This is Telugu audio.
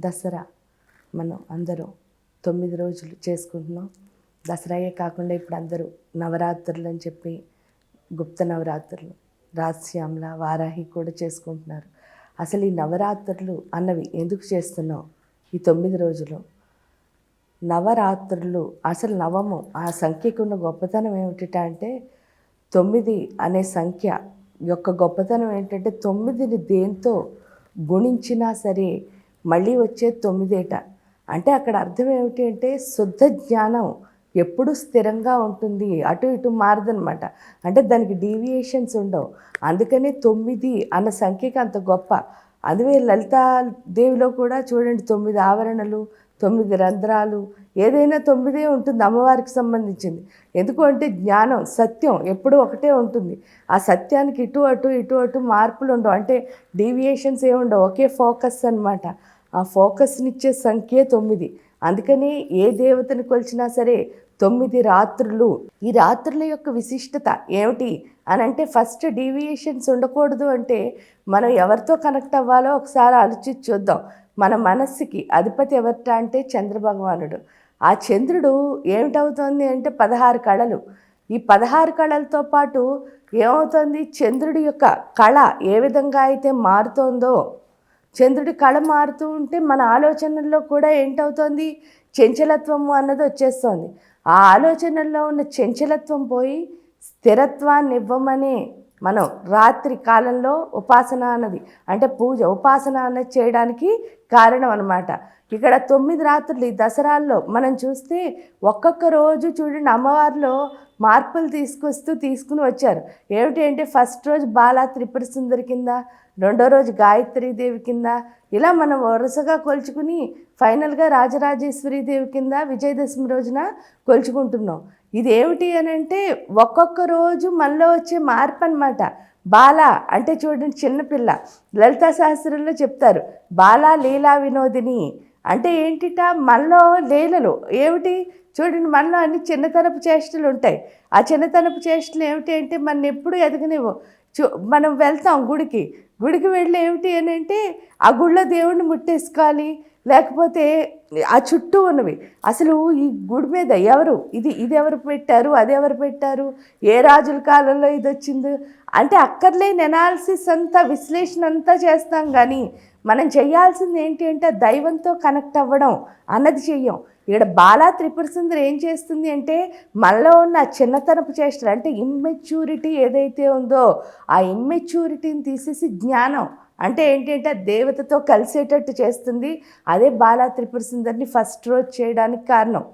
దసరా మనం అందరూ తొమ్మిది రోజులు చేసుకుంటున్నాం. దసరాయే కాకుండా ఇప్పుడు అందరూ నవరాత్రులు అని చెప్పి గుప్త నవరాత్రులు రాశ్యామల వారాహి కూడా చేసుకుంటున్నారు. అసలు ఈ నవరాత్రులు అన్నవి ఎందుకు చేస్తున్నాం ఈ తొమ్మిది రోజులు? నవరాత్రులు అసలు నవము ఆ సంఖ్యకు ఉన్న గొప్పతనం ఏమిటి అంటే తొమ్మిది అనే సంఖ్య యొక్క గొప్పతనం ఏంటంటే తొమ్మిదిని దేంతో గుణించినా సరే మళ్ళీ వచ్చే తొమ్మిదేట. అంటే అక్కడ అర్థం ఏమిటి అంటే శుద్ధ జ్ఞానం ఎప్పుడు స్థిరంగా ఉంటుంది. అటు ఇటు మారదనమాట అంటే దానికి డీవియేషన్స్ ఉండవు. అందుకనే తొమ్మిది అన్న సంఖ్యకి అంత గొప్ప. అందుకే లలితాదేవిలో కూడా చూడండి తొమ్మిది ఆవరణలు తొమ్మిది రంధ్రాలు ఏదైనా తొమ్మిదే ఉంటుంది అమ్మవారికి సంబంధించింది. ఎందుకు అంటే జ్ఞానం సత్యం ఎప్పుడూ ఒకటే ఉంటుంది. ఆ సత్యానికి ఇటు అటు ఇటు అటు మార్పులు ఉండవు. అంటే డీవియేషన్స్ ఏముండవు ఒకే ఫోకస్ అనమాట ఆ ఫోకస్నిచ్చే సంఖ్య తొమ్మిది. అందుకని ఏ దేవతను కొలిచినా సరే తొమ్మిది రాత్రులు. ఈ రాత్రుల యొక్క విశిష్టత ఏమిటి అని అంటే ఫస్ట్ డీవియేషన్స్ ఉండకూడదు అంటే మనం ఎవరితో కనెక్ట్ అవ్వాలో ఒకసారి ఆలోచించి చూద్దాం. మన మనస్సుకి అధిపతి ఎవరిట అంటే చంద్రభగవానుడు. ఆ చంద్రుడు ఏమిటవుతుంది అంటే పదహారు కళలు. ఈ పదహారు కళలతో పాటు ఏమవుతుంది? చంద్రుడి యొక్క కళ ఏ విధంగా అయితే మారుతోందో చంద్రుడి కళ మారుతూ ఉంటే మన ఆలోచనల్లో కూడా ఏంటవుతోంది? చెంచలత్వము అన్నది వచ్చేస్తోంది. ఆ ఆలోచనల్లో ఉన్న చెంచలత్వం పోయి స్థిరత్వాన్ని ఇవ్వమనే మనం రాత్రి కాలంలో ఉపాసన అన్నది అంటే పూజ ఉపాసన అన్నది చేయడానికి కారణం అనమాట ఇక్కడ తొమ్మిది రాత్రులు ఈ దసరాల్లో మనం చూస్తే ఒక్కొక్క రోజు చూడండి అమ్మవారిలో మార్పులు తీసుకొస్తూ తీసుకుని వచ్చారు. ఏమిటి అంటే ఫస్ట్ రోజు బాలా త్రిపుర సుందరి కింద రెండో రోజు దేవి కింద ఇలా మనం వరుసగా కొలుచుకుని ఫైనల్గా రాజరాజేశ్వరి దేవి కింద విజయదశమి రోజున కొలుచుకుంటున్నాం. ఇది ఏమిటి అని అంటే ఒక్కొక్క రోజు మనలో వచ్చే మార్పు అనమాట బాల అంటే చూడండి చిన్నపిల్ల. లలితా శాస్త్రంలో చెప్తారు బాల లీలా వినోదిని. అంటే ఏంటిట? మనలో లీలలు. ఏమిటి? చూడండి మనలో అన్ని చిన్నతనపు చేష్టలు ఉంటాయి. ఆ చిన్నతనపు చేష్టలు ఏమిటి అంటే మన ఎప్పుడు ఎదగనివ్వు. చూ మనం వెళ్తాం గుడికి. గుడికి వెళ్ళి ఏమిటి అని అంటే ఆ గుళ్ళో దేవుణ్ణి ముట్టేసుకోవాలి. లేకపోతే ఆ చుట్టూ ఉన్నవి. అసలు ఈ గుడి మీద ఎవరు? ఇది ఇది ఎవరు పెట్టారు? అది ఎవరు పెట్టారు? ఏ రాజుల కాలంలో ఇది వచ్చింది? అంటే అక్కర్లేని ఎనాలిసిస్ అంతా విశ్లేషణ అంతా చేస్తాం. కానీ మనం చేయాల్సింది ఏంటి అంటే దైవంతో కనెక్ట్ అవ్వడం. అన్నది చెయ్యం. ఇక్కడ బాలా త్రిపుర సుందరి ఏం చేస్తుంది అంటే మనలో ఉన్న చిన్నతనపు చేష్టలు అంటే ఇమ్మెచ్యూరిటీ ఏదైతే ఉందో ఆ ఇమ్మెచ్యూరిటీని తీసేసి జ్ఞానం అంటే ఏంటి అంటే దేవతతో కలిసేటట్టు చేస్తుంది. అదే బాలా త్రిపుర సుందరిని ఫస్ట్ రోజు చేయడానికి కారణం.